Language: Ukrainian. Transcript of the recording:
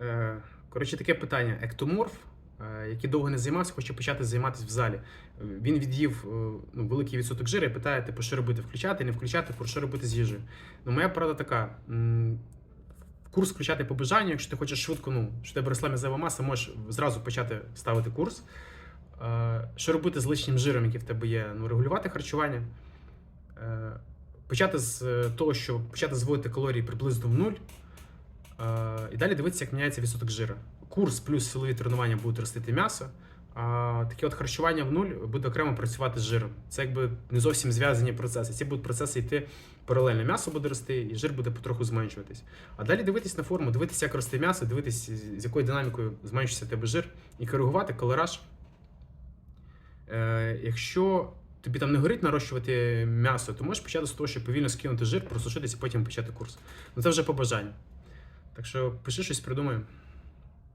Е, Коротше, таке питання. Ектоморф, е, який довго не займався, хоче почати займатися в залі. Він від'їв е, ну, великий відсоток жиру і питає, типу, що робити, включати, не включати, про що робити з їжею. Ну, моя порада така. Курс включати по бажанню, якщо ти хочеш швидко, ну, що тебе росла м'язова маса, можеш зразу почати ставити курс. Що робити з лишнім жиром, який в тебе є? Ну, регулювати харчування. Почати з того, що почати зводити калорії приблизно в нуль. Е, І далі дивитися, як міняється відсоток жира. Курс плюс силові тренування будуть ростити м'ясо, а таке от харчування в нуль буде окремо працювати з жиром. Це якби не зовсім зв'язані процеси. Ці будуть процеси йти паралельно. М'ясо буде рости, і жир буде потроху зменшуватись. А далі дивитись на форму, дивитися, як росте м'ясо, дивитись, з якою динамікою зменшується тебе жир, і коригувати колораж. Е, якщо тобі там не горить нарощувати м'ясо, то можеш почати з того, щоб повільно скинути жир, просушитися і потім почати курс. Ну це вже по бажанню. Так що пиши щось, придумаємо.